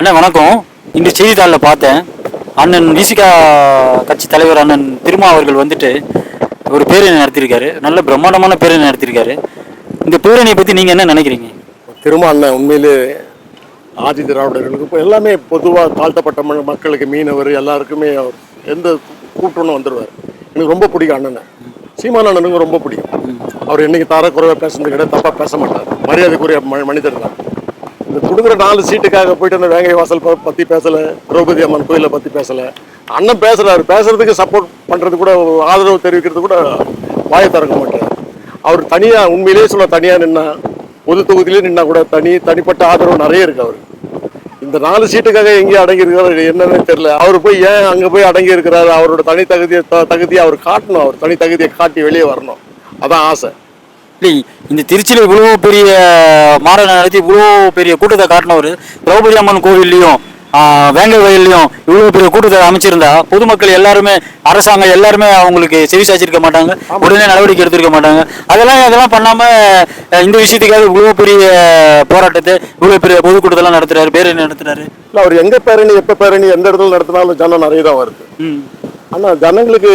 அண்ணா வணக்கம். இன்று செய்தித்தாளில் பார்த்தேன். அண்ணன் விசிகா கட்சி தலைவர் அண்ணன் திருமா அவர்கள் வந்துட்டு ஒரு பேரணி நடத்தியிருக்காரு. நல்ல பிரம்மாண்டமான பேரணி நடத்தியிருக்காரு. இந்த பேரணியை பற்றி நீங்கள் என்ன நினைக்கிறீங்க? திரும்ப அண்ணன் உண்மையிலே ஆதி திராவிடர்களுக்கு இப்போ எல்லாமே பொதுவாக தாழ்த்தப்பட்ட மக்களுக்கு மீனவர் எல்லாருக்குமே அவர் எந்த கூட்டணும் வந்துடுவார் எனக்கு ரொம்ப பிடிக்கும் அண்ணனை. சீமான் அண்ணனுக்கு ரொம்ப பிடிக்கும். அவர் என்னைக்கு தரக்குறைவாக பேசுறது கிடையாது தப்பாக பேச மாட்டார். மரியாதைக்குரிய மனிதர் தான். இந்த கொடுக்குற நாலு சீட்டுக்காக போயிட்டு அந்த வேங்கை வாசல் பற்றி பத்தி பேசல திரௌபதி அம்மன் கோயிலை பத்தி பேசல. அண்ணன் பேசுறாரு. பேசுறதுக்கு சப்போர்ட் பண்றது கூட ஆதரவு தெரிவிக்கிறது கூட வாயை திறக்க மாட்டார் அவர் தனியா உண்மையிலேயே சொல்ல தனியா நின்னா பொது தொகுதியிலே நின்னா கூட தனி தனிப்பட்ட ஆதரவு நிறைய இருக்கு அவர் இந்த நாலு சீட்டுக்காக எங்கேயும் அடங்கியிருக்காரு என்னன்னு தெரியல. அவர் போய் ஏன் அங்கே போய் அடங்கி இருக்கிறாரு? அவரோட தனி தகுதியை த- தகுதியை அவர் காட்டணும். அவர் தனி தகுதியை காட்டி வெளியே வரணும். அதான் ஆசை. இல்லை இந்த திருச்சியில் இவ்வளோ பெரிய மாநாடு நடத்தி இவ்வளோ பெரிய கூட்டத்தை காட்டினவர் திரௌபதி அம்மன் கோவில்லையும் வேங்கை வயல்லையும் இவ்வளோ பெரிய கூட்டத்தை அமைச்சிருந்தா பொதுமக்கள் எல்லாருமே அரசாங்கம் எல்லாருமே அவங்களுக்கு செவி சாச்சிருக்க மாட்டாங்க உடனே நடவடிக்கை எடுத்திருக்க மாட்டாங்க. அதெல்லாம் அதெல்லாம் பண்ணாம அஹ், இந்த விஷயத்துக்காக இவ்வளோ பெரிய போராட்டத்தை இவ்வளோ பெரிய பொதுக்கூட்டத்தெல்லாம் நடத்துறாரு பேரணி நடத்துறாரு. இல்ல அவர் எங்க பேரணி எப்ப பேரணி எந்த இடத்துல நடத்தினாலும் ஜனம் நிறைய தான் வருது. ம். ஆனா ஜனங்களுக்கு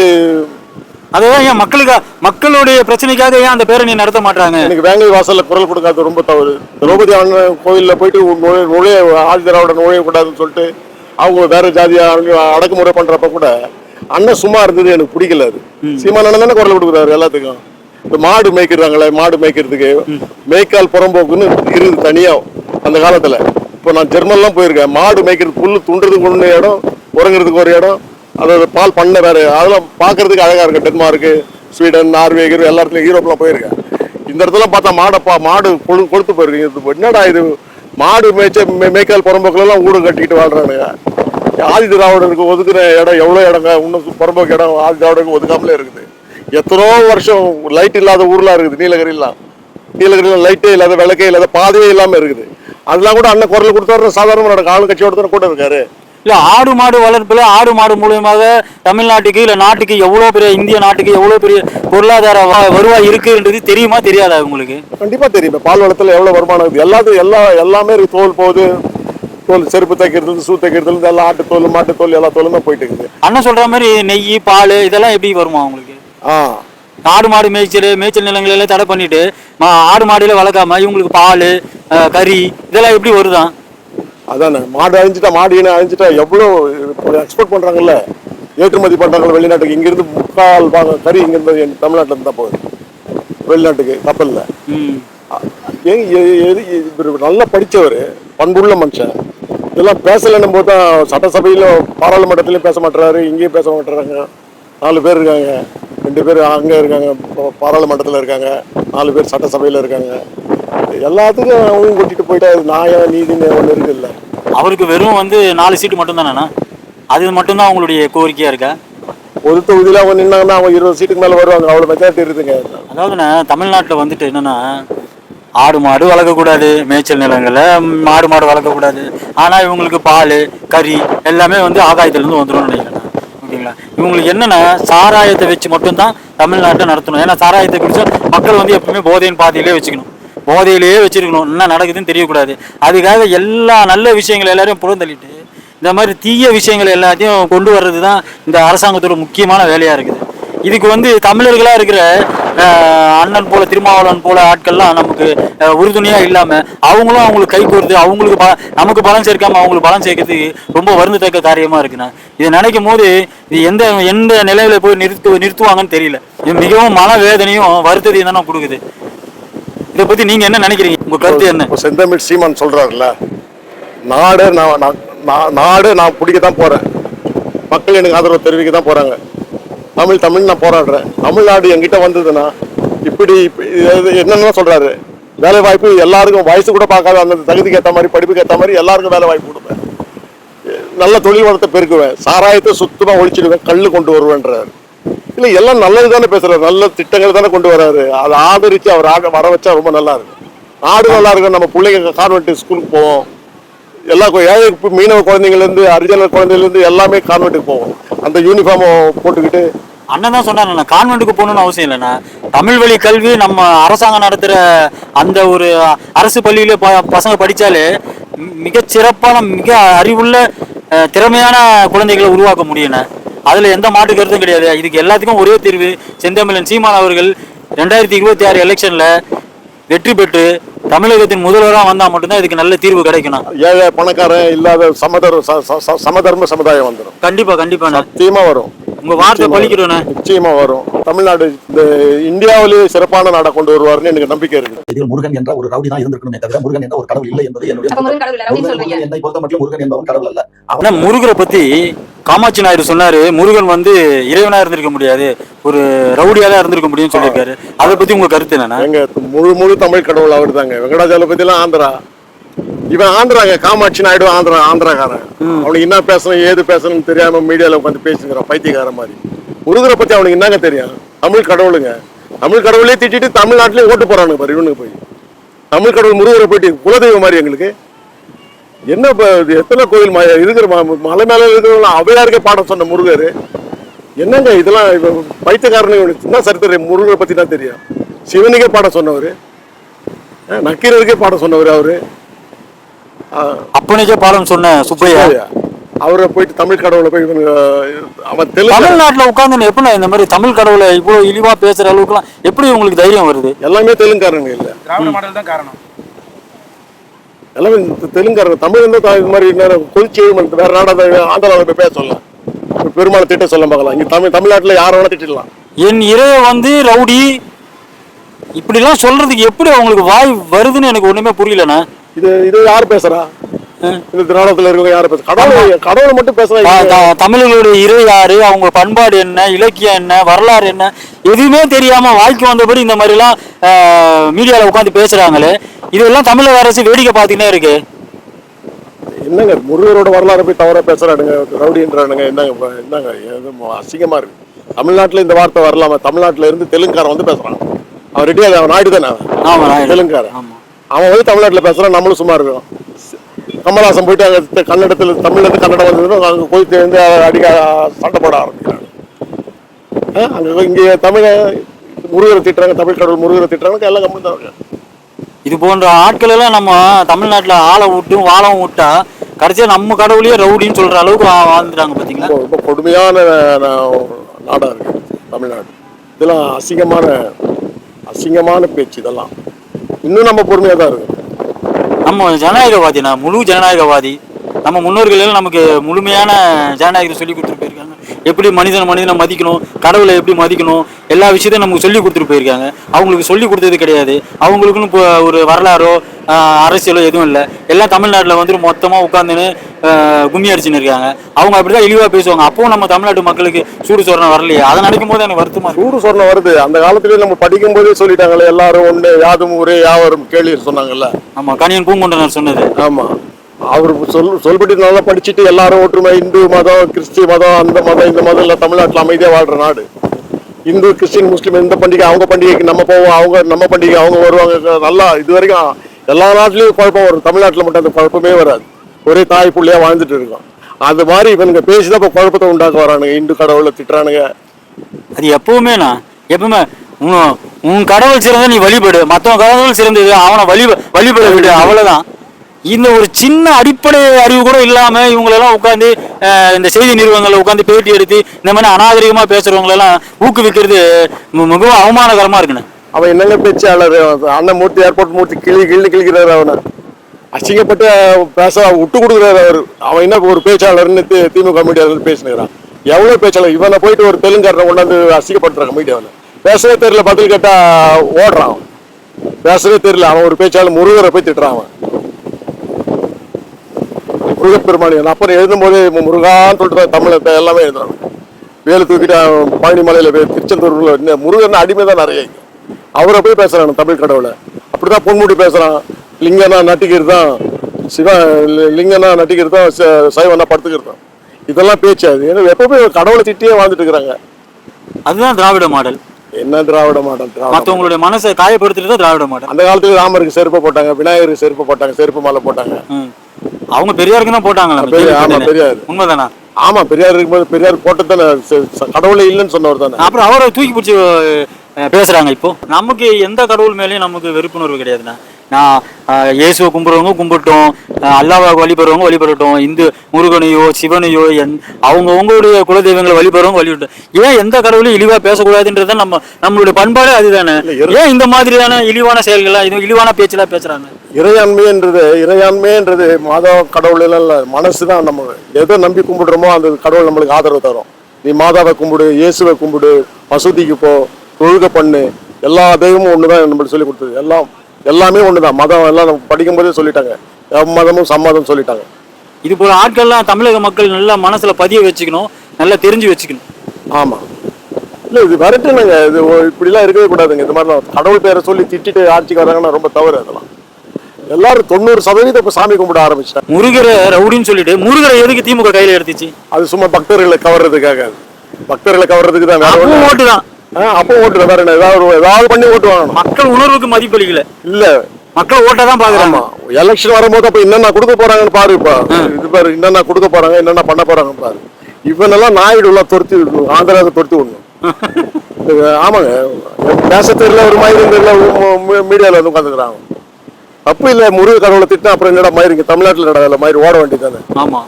அதுதான் ஏன் மக்களுக்கு மக்களுடைய பிரச்சனைக்காக ஏன் அந்த பேரணி நடத்த மாட்டாங்க எனக்கு வேங்கை வாசல்ல குரல் கொடுக்காது ரொம்ப தவறு. திரௌபதி அம்மன் கோயில்ல போயிட்டு நுழைய நுழைய ஆதி திராவிட நுழையக்கூடாதுன்னு சொல்லிட்டு அவங்க வேற ஜாதியா அவங்க அடக்குமுறை பண்றப்ப கூட அண்ணன் சும்மா இருந்தது எனக்கு பிடிக்கல அது. சீமான் அண்ணன் தானே குரல் கொடுக்குறாரு எல்லாத்துக்கும். இந்த மாடு மேய்க்கிறாங்களே மாடு மேய்க்கிறதுக்கு. மேய்க்கால் புறம்போக்குன்னு இருக்குது தனியா அந்த காலத்துல. இப்போ நான் ஜெர்மன்லாம் போயிருக்கேன். மாடு மேய்க்கிறது புல்லு துண்டுறதுக்கு ஒன்று இடம் உறங்குறதுக்கு ஒரு இடம் அதாவது பால் பண்ண வேறு அதெல்லாம் பார்க்கறதுக்கு அழகாக இருக்குது டென்மார்க்கு ஸ்வீடன் நார்வேகர் எல்லா இடத்துலையும் யூரோப்லாம் போயிருக்கேன். இந்த இடத்துல பார்த்தா மாடப்பா மாடு கொழு கொழுத்து போயிருக்கு இது என்னடா இது? மாடு மேய்ச்ச மே- மேய்க்கால் புறம்போக்கிலலாம் ஊடு கட்டிக்கிட்டு வாழ்கிறானுங்க ஆதி திராவிடருக்கு ஒதுக்குற இடம் எவ்வளோ இடங்க? இன்னும் புறம்போக்கு இடம் ஆதி திராவிடருக்கு ஒதுக்காமலே இருக்குது. எத்தனோ வருஷம் லைட் இல்லாத ஊர்லாம் இருக்குது நீலகிரிலாம். நீலகிரியில் லைட்டே இல்லாத விளக்கே இல்லாத பாதையே இல்லாமல் இருக்குது. அதெல்லாம் கூட அண்ணன் குரல் கொடுத்தாரு சாதாரண நடக்கும். ஆளு கட்சியோட தானே கூட இருக்காரு. இல்ல ஆடு மாடு வளர்ப்புல ஆடு மாடு மூலியமாக தமிழ்நாட்டுக்கு இல்ல நாட்டுக்கு எவ்வளவு பெரிய இந்திய நாட்டுக்கு எவ்வளவு பெரிய பொருளாதார வருவாய் இருக்குன்றது தெரியுமா தெரியாதா உங்களுக்கு? கண்டிப்பா தெரியும். பால் வளத்துல எவ்வளவு வருமானம் இருக்குது எல்லாத்தையும் எல்லா எல்லாமே இருக்கு. தோல் போகுது. தோல் செருப்பு தைக்கிறது ஷூ தைக்கிறது எல்லாம் ஆட்டு தோல் மாட்டு தோல் எல்லா தோலும் தான் போயிட்டு இருக்குது. அண்ணன் சொல்ற மாதிரி நெய் பால் இதெல்லாம் எப்படி வருமா உங்களுக்கு? ஆ. ஆடு மாடு மேய்ச்சல் மேய்ச்சல் நிலங்களை எல்லாம் தடை பண்ணிட்டு ஆடு மாடுல வளர்க்காம இவங்களுக்கு பால் கறி இதெல்லாம் எப்படி வருதான் அதானே மாடு அழிஞ்சிட்டா மாடு இனம் அழிஞ்சிட்டா எவ்வளோ எக்ஸ்போர்ட் பண்றாங்கல்ல? ஏற்றுமதி பண்றாங்கல்ல வெளிநாட்டுக்கு. இங்கிருந்து முக்கால் பாகம் கறி இங்கிருந்து தமிழ்நாட்டுல இருந்து தான் போகுது வெளிநாட்டுக்கு கப்பல்ல. இவர் நல்லா படிச்சவர் பண்புள்ள மனுஷன். இதெல்லாம் பேசலைன்னும் போது தான் சட்டசபையில பாராளுமன்றத்திலையும் பேச மாட்டுறாரு இங்கேயும் பேச மாட்டுறாங்க. நாலு பேர் இருக்காங்க. ரெண்டு பேர் அங்கே இருக்காங்க பாராளுமன்றத்தில் இருக்காங்க. நாலு பேர் சட்டசபையில் இருக்காங்க. எல்லாத்துக்கும் அவங்க கூட்டிட்டு போயிட்டா நியாயம் நீதினு ஒன்று இருக்குல்ல. அவருக்கு வெறும் வந்து நாலு சீட்டு மட்டும்தானண்ணா அது மட்டும்தான் உங்களுடைய கோரிக்கையா இருக்கா? ஒரு தொகுதியில் அவங்க நின்னாங்கன்னா அவங்க இருபது சீட்டுக்கு மேலே வருவாங்க. அவ்வளோ மெஜாரிட்டி இருக்குங்க அதாவதுண்ணே தமிழ்நாட்டில் வந்துட்டு என்னன்னா ஆடு மாடு வளர்க்கக்கூடாது மேய்ச்சல் நிலங்களில் மாடு மாடு வளர்க்கக்கூடாது. ஆனால் இவங்களுக்கு பால் கறி எல்லாமே வந்து ஆகாயத்துலேருந்து வந்துடும் நினைக்கிறேன் நான். ஓகேங்களா? இவங்களுக்கு என்னன்னா சாராயத்தை வச்சு மட்டும்தான் தமிழ்நாட்டை நடத்தணும். ஏன்னா சாராயத்தை குடிச்சா மக்கள் வந்து எப்பவுமே போதையின் பாதையிலே வச்சுக்கணும். போதையிலேயே வச்சிருக்கணும். என்ன நடக்குதுன்னு தெரியக்கூடாது. அதுக்காக எல்லா நல்ல விஷயங்கள் எல்லாரையும் புறந்தள்ளிட்டு இந்த மாதிரி தீய விஷயங்கள் எல்லாத்தையும் கொண்டு வர்றது தான் இந்த அரசாங்கத்தோட முக்கியமான வேலையாக இருக்குது. இதுக்கு வந்து தமிழர்களாக இருக்கிற அண்ணன் போல திருமாவளவன் போல ஆட்கள்லாம் நமக்கு உறுதுணையாக இல்லாமல் அவங்களும் அவங்களுக்கு கை கோர்த்து அவங்களுக்கு ப- நமக்கு பலம் சேர்க்காம அவங்களுக்கு பலம் சேர்க்கறதுக்கு ரொம்ப வருந்தத்தக்க காரியமாக இருக்குண்ணா. இதை நினைக்கும் போது இது எந்த எந்த நிலையில போய் நிறுத்து நிறுத்துவாங்கன்னு தெரியல. இது மிகவும் மன வேதனையும் வருத்தத்தையும் தானே கொடுக்குது. இதை பத்தி நீங்க என்ன நினைக்கிறீங்க? உங்க கருத்து என்ன? இப்போ செந்தமிழ் சீமான் சொல்றாருல்ல நாடு நான் நான் நான் நாடு நான் பிடிக்க தான் போறேன். மக்கள் எனக்கு ஆதரவு தெரிவிக்க தான் போறாங்க. தமிழ் தமிழ் நான் போராடுறேன். தமிழ்நாடு என்கிட்ட வந்ததுன்னா இப்படி இப்ப இது என்னென்ன சொல்றாரு. வேலை வாய்ப்பு எல்லாருக்கும் வயசு கூட பார்க்காத அந்த தகுதிக்கு ஏற்ற மாதிரி படிப்புக்கு ஏற்ற மாதிரி எல்லாருக்கும் வேலை வாய்ப்பு கொடுப்பேன். நல்ல தொழில் வளத்தை பெருக்குவேன். சாராயத்தை சுத்தமாக ஒழிச்சிடுவேன். கல் கொண்டு வருவேன்றாரு. இல்ல எல்லாம் நல்லது தானே பேசுறாரு. நல்ல திட்டங்கள் தானே கொண்டு வராரு. அதை ஆதரிச்சு அவர் ஆக வர வச்சா ரொம்ப நல்லா இருக்கும். நாடு நல்லா இருக்கும். நம்ம பிள்ளைங்க கான்வென்ட் ஸ்கூலுக்கு போவோம். எல்லா ஏழை மீனவ குழந்தைங்கலேருந்து இருந்து குழந்தைலேருந்து இருந்து எல்லாமே கான்வென்ட்டுக்கு போவோம். அந்த யூனிஃபார்ம் போட்டுக்கிட்டு அண்ணன் தான் சொன்னார் நான் கான்வென்ட்டுக்கு போகணும்னு அவசியம் இல்லைண்ணா. தமிழ் வழி கல்வி நம்ம அரசாங்கம் நடத்துகிற அந்த ஒரு அரசு பள்ளியில ப பசங்க படித்தாலே மிக சிறப்பான மிக அறிவுள்ள திறமையான குழந்தைகளை உருவாக்க முடியும்ண்ணே. அதுல எந்த மாற்று கருத்தும் கிடையாது. இதுக்கு எல்லாத்துக்கும் ஒரே தீர்வு செந்தமிழன் சீமான் அவர்கள் ரெண்டாயிரத்தி இருபத்தி ஆறு எலெக்ஷன்ல வெற்றி பெற்று தமிழகத்தின் முதல்வராக வந்தா மட்டும்தான் இதுக்கு நல்ல தீர்வு கிடைக்கணும். ஏழை பணக்காரன் இல்லாத சமதர் சமதர்ம சமுதாயம் வந்துடும் கண்டிப்பா கண்டிப்பாண்ணே நிச்சயமா வரும். உங்க வார்த்தை பலிக்கிறோண்ணே நிச்சயமா வரும். தமிழ்நாடு இந்த இந்தியாவிலேயே சிறப்பான நாடா கொண்டு வருவாருன்னு எனக்கு நம்பிக்கை இருக்கு இதில் முருகன் என்ற ஒரு ரவுடி தான் இருந்திருக்கணுமே தவிர முருகன் என்ற ஒரு கடவுள் இல்லை என்பது என்னுடைய. என்னை பொறுத்த மட்டும் முருகன் என்பவன் கடவுள் அல்ல. ஆனா முருகரை பத்தி காமாட்சி நாயுடு சொன்னாரு முருகன் வந்து இறைவனா இருந்திருக்க முடியாது ஒரு ரவுடியா தான் இருந்திருக்க முடியும்னு சொல்லியிருக்காரு. அதை பத்தி உங்க கருத்து என்னன்னா? எங்க முழு முழு தமிழ் கடவுள் அவர் தாங்க வெங்கடாஜலபதி எல்லாம் ஆந்திரா. இவன் ஆந்திராங்க காமாட்சி நாயுடு ஆந்திரா ஆந்திராக்காரன் அவனுக்கு என்ன பேசணும் ஏது பேசணும்னு தெரியாம மீடியால உட்காந்து பேசுகிறான் பைத்தியக்காரன் மாதிரி. முருகரை பத்தி அவனுக்கு என்னங்க தெரியும்? தமிழ் கடவுளுங்க. தமிழ் கடவுளே திட்டிட்டு தமிழ்நாட்டிலே ஓட்டு போறானுங்க பாரு இவனுக்கு போய். தமிழ் கடவுள் முருகரை போயிட்டு குலதெய்வம் மாதிரி எங்களுக்கு. என்ன எத்தனை கோயில் இருக்கிற மலை மேல இருக்கிறவங்க அவையாருக்கே பாடம் சொன்ன முருகர். என்னங்க இதெல்லாம் இப்ப பைத்தியக்காரனுக்கு இவனுக்கு என்ன சரித்திரம் முருகரை பத்தி தான் தெரியும். சிவனுக்கே பாடம் சொன்னவர். நக்கீரருக்கே பாடம் சொன்னவர் அவரு. அப்பனைக்கே பாடம் சொன்ன சுப்பையா? அவரை போயிட்டு தமிழ் கடவுளை போய் அவன் தெலுங்கு தமிழ்நாட்டுல உட்கார்ந்து எப்படி இந்த மாதிரி தமிழ் கடவுளை இவ்வளவு இழிவா பேசுற அளவுக்குலாம் எப்படி உங்களுக்கு தைரியம் வருது? எல்லாமே தெலுங்காரங்க இல்ல. திராவிட மாடல் தான் காரணம். எல்லாமே தெலுங்காரங்க தமிழ் இருந்தா தா- இது மாதிரி நேரம் கொதிச்சு வேற நாடா ஆந்திராவில் போய் பேச சொல்லலாம் பெருமாள் திட்ட சொல்ல பார்க்கலாம். இங்க தமிழ் தமிழ்நாட்டுல யாரை வேணா திட்டிடலாம். என் இறைய வந்து ரவுடி. இப்படிலாம் சொல்றதுக்கு எப்படி அவங்களுக்கு வாய் வருதுன்னு எனக்கு ஒண்ணுமே புரியலண்ணா. இது இது யார் பேசுறா? இந்த திராவிடத்துல இருக்கவங்க யார் பேசுறா கடவுள் கடவுளை மட்டும் பேசுறா த- த- தமிழர்களுடைய இறை யாரு? அவங்க பண்பாடு என்ன? இலக்கியம் என்ன? வரலாறு என்ன? எதுவுமே தெரியாம வாய்க்கு வந்தபடி இந்த மாதிரி எல்லாம் மீடியால உட்காந்து பேசுறாங்களே. இதெல்லாம் தமிழக அரசு வேடிக்கை பார்த்துக்கிட்டே இருக்கு. என்னங்க முருகரோட வரலாறு போய் தவறா பேசுறானுங்க ரவுடின்றானுங்க என்னங்க என்னங்க அசிங்கமா இருக்கு. தமிழ்நாட்டுல இந்த வார்த்தை வரலாமா? தமிழ்நாட்டுல இருந்து தெலுங்காரன் வந்து பேசுறான். ரெடியா அவன் நாயுடு. தானே தெலுங்காரன் ஆமா. அவன் வந்து தமிழ்நாட்டுல பேசுறான் நம்மளும் சும்மா இருக்கோம் கமல்ஹாசன் போயிட்டு அங்க கன்னடத்துல தமிழ்ல இருந்து கன்னடம் வந்ததுன்னா அங்க போய் சேர்ந்து அடிக்க சண்டை போட ஆரம்பிக்கிறாங்க அங்க இங்க தமிழ முருகரை திட்டுறாங்க தமிழ் கடவுள் முருகரை திட்டுறாங்க எல்லாம் கம்மி தான் இது போன்ற ஆட்கள் எல்லாம் நம்ம தமிழ்நாட்டுல ஆளை விட்டும் வாழவும் விட்டா கடைசியா நம்ம கடவுளையே ரவுடின்னு சொல்ற அளவுக்கு வாழ்ந்துட்டாங்க பாத்தீங்களா? ரொம்ப கொடுமையான நா- நாடா இருக்கு தமிழ்நாடு. இதெல்லாம் அசிங்கமான அசிங்கமான பேச்சு இதெல்லாம். இன்னும் நம்ம பொறுமையாக தான் இருக்கும். நம்ம ஜனநாயகவாதினா முழு ஜனநாயகவாதி நம்ம முன்னோர்கள் எல்லாம் நமக்கு முழுமையான ஜனநாயகத்தை சொல்லி கொடுத்துருக்காங்க. எப்படி மனிதன் மனிதனை மதிக்கணும்? கடவுளை எப்படி மதிக்கணும்? எல்லா விஷயத்தையும் நமக்கு சொல்லி கொடுத்துட்டு போயிருக்காங்க. அவங்களுக்கு சொல்லி கொடுத்தது கிடையாது. அவங்களுக்குன்னு இப்போ ஒரு வரலாறோ அரசியலோ எதுவும் இல்லை. எல்லாம் தமிழ்நாட்டில் வந்துட்டு மொத்தமாக உட்காந்துன்னு கும்மி அடிச்சுன்னு இருக்காங்க. அவங்க அப்படிதான் இழிவாக பேசுவாங்க. அப்பவும் நம்ம தமிழ்நாட்டு மக்களுக்கு சூடு சோரணம் வரலையே. அதை நினைக்கும் போது எனக்கு வருத்தமா சூடு சொன்ன வருது. அந்த காலத்திலேயே நம்ம படிக்கும் போதே சொல்லிட்டாங்களே எல்லாரும் ஒண்ணு யாதும் ஊரே யாவரும் கேள்வி சொன்னாங்கல்ல? ஆமா கணியன் பூங்குன்றனர் சொன்னது. ஆமா. அவர் சொல் சொல்படி நல்லா படிச்சுட்டு எல்லாரும் ஒற்றுமை இந்து மதம் கிறிஸ்டிய மதம் அந்த மதம் இந்த மதம் எல்லாம் தமிழ்நாட்டில் அமைதியாக வாழ்ற நாடு. இந்து கிறிஸ்டின் முஸ்லீம் இந்த பண்டிகை அவங்க பண்டிகைக்கு நம்ம போவோம் அவங்க நம்ம பண்டிகை அவங்க வருவாங்க. நல்லா இது வரைக்கும் எல்லா நாட்டிலையும் குழப்பம் வரும். தமிழ்நாட்டில் மட்டும் அந்த குழப்பமே வராது. ஒரே தாய் புள்ளையா வாழ்ந்துட்டு இருக்கோம். அது மாதிரி இவனுங்க பேசிதான் இப்போ குழப்பத்தை உண்டாக்க வரானுங்க இந்து கடவுளை திட்டுறானுங்க. அது எப்பவுமேண்ணா எப்பவுமே உன் உன் கடவுள் சிறந்த நீ வழிபடு. மற்றவன் கடவுள் சிறந்தது அவனை வழி வழிபட விடு. அவ்வளவுதான். இந்த ஒரு சின்ன அடிப்படை அறிவு கூட இல்லாம இவங்களெல்லாம் உட்காந்து இந்த செய்தி நிறுவனங்களை உட்காந்து பேட்டி எடுத்து இந்த மாதிரி அநாகரிகமா பேசுறவங்களெல்லாம் ஊக்குவிக்கிறது மிகவும் அவமானகரமா இருக்குண்ணே. அவன் என்னங்க பேச்சாளர்? அண்ணன் மூர்த்தி ஏர்போர்ட் மூர்த்தி கிளி கிள்ளி கிழிக்கிறாரு அவனை. அசிங்கப்பட்டு பேச விட்டு கொடுக்குறாரு அவர். அவன் என்ன ஒரு பேச்சாளர்னு திமுக மீடியாவில் பேசினுக்கிறான். எவ்வளவு பேச்சாளர்? இவனை போயிட்டு ஒரு தெலுங்காரனை கொண்டாந்து அசிங்கப்படுறாங்க மீடியாவில் பேசவே தெரியல பதில் கேட்டா ஓடுறான் அவன். பேசவே தெரியல அவன் ஒரு பேச்சாளர் முருகரை போய் திட்டுறான் அவன். முருகப்பெருமானி அப்புறம் எழுதும்போது முருகான்னு சொல்லிட்டு தமிழ் எல்லாமே எழுதுறாங்க. வேலு தூக்கிட்டு அவன் பழனி போய் என்ன முருகன் அடிமை தான் நிறைய அவரை போய் பேசுகிறாங்க தமிழ் கடவுளை. அப்படிதான் பொன்முடி பேசுகிறான் லிங்கனா நட்டிக்கிறது தான் சிவா லிங்கனா நட்டிக்கிறது தான் ச- சைவனா படுத்துக்கிறது தான் இதெல்லாம் பேச்சு அது ஏன்னா எப்பவுமே கடவுளை திட்டியே வாழ்ந்துட்டு இருக்கிறாங்க. அதுதான் திராவிட மாடல். என்ன திராவிட மாடல்? மற்றவங்களுடைய மனசை காயப்படுத்துறது தான் திராவிட மாடல். அந்த காலத்துல ராமருக்கு செருப்பு போட்டாங்க விநாயகருக்கு செருப்பு போட்டாங்க செருப்பு மாலை போட்டாங்க. அவங்க பெரியாருக்கு தான் போட்டாங்களா பெரிய- ஆமா. பெரியார். உண்மைதானா? ஆமா பெரியார் இருக்கும்போது பெரியார் போட்டு தானே கடவுளே இல்லைன்னு சொன்னவர் தானே. அப்புறம் அவரை தூக்கி பிடிச்சி பேசுறாங்க இப்போ. நமக்கு எந்த கடவுள் மேலேயும் நமக்கு வெறுப்புணர்வு கிடையாதுண்ணா. நான் இயேசுவை கும்பிடுறவங்க கும்பிட்டோம் அல்லாவை வழிபடுறவங்க வழிபடட்டும் இந்து முருகனையோ சிவனையோ என் அவங்கவுங்களுடைய குலதெய்வங்களை வழிபடுறவங்க வழிபடட்டும். ஏன் எந்த கடவுளையும் இழிவா பேசக்கூடாதுன்றத நம்ம நம்மளுடைய பண்பாடே அதுதானே? ஏன் இந்த மாதிரியான இழிவான செயல்கள்லாம் இது இழிவான பேச்செல்லாம் பேசுறாங்க? இறையாண்மைன்றது இறையாண்மைன்றது மத கடவுள் எல்லாம் இல்லை மனசு தான் நம்ம எதை நம்பி கும்பிடுறோமோ அந்த கடவுள் நம்மளுக்கு ஆதரவு தரும். நீ மாதாவை கும்பிடு இயேசுவை கும்பிடு மசூதிக்கு போ தொழுகை பண்ணு எல்லா தெய்வமும் ஒன்று தான் நம்மளுக்கு சொல்லி கொடுத்தது. எல்லாம் எல்லாமே ஒன்று தான் மதம் எல்லாம் நம்ம படிக்கும்போதே சொல்லிட்டாங்க. மதமும் சம்மதம் சொல்லிட்டாங்க. இது போல ஆட்கள்லாம் தமிழக மக்கள் நல்லா மனசுல பதிய வச்சுக்கணும் நல்லா தெரிஞ்சு வச்சுக்கணும். ஆமாம் இல்லை இது வரட்டுனுங்க இது இப்படிலாம் இருக்கவே கூடாதுங்க. இந்த மாதிரிலாம் கடவுள் பேரை சொல்லி திட்டிட்டு ஆட்சிக்கு வராங்கன்னா ரொம்ப தவறு அதெல்லாம். எல்லாரும் தொண்ணூறு சதவீதம் இப்போ சாமி கும்பிட ஆரம்பிச்சிட்டாங்க. முருகரை ரவுடின்னு சொல்லிட்டு முருகரை எதுக்கு திமுக கையில எடுத்துச்சு? அது சும்மா பக்தர்களை கவர்றதுக்காக. பக்தர்களை கவர்றதுக்கு தான் ஓட்டு தான் அப்போ ஓட்டு வேற என்ன ஏதாவது ஏதாவது பண்ணி ஓட்டு வாங்கணும். மக்கள் உணர்வுக்கு மதிப்பளிக்கல இல்ல. மக்கள் ஓட்டை தான் பாக்குறாங்க. எலெக்ஷன் வரும்போது அப்ப என்னென்ன கொடுக்க போறாங்கன்னு பாரு இப்ப. இது பாரு என்னென்ன கொடுக்க போறாங்க என்னென்ன பண்ண போறாங்க பாரு. இவனெல்லாம் நாயுடு எல்லாம் துரத்தி ஆந்திராவுக்கு துரத்தி விடணும். ஆமாங்க. பேச தெரியல ஒரு மாதிரி தெரியல மீடியால வந்து உட்காந்துக்கிறாங்க தப்பு இல்ல முருக கடவுளை திட்டினா அப்புறம் என்னடா மயிர் இங்க தமிழ்நாட்டுல நடக்கல மயிர் ஓட வேண்டியதானே ஆமா.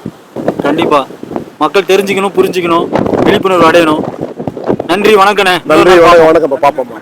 கண்டிப்பா. மக்கள் தெரிஞ்சுக்கணும் புரிஞ்சுக்கணும் விழிப்புணர்வு அடையணும். நன்றி வணக்கண்ணே. நன்றி வணக்கம் வணக்கம் பாப்போம்மா.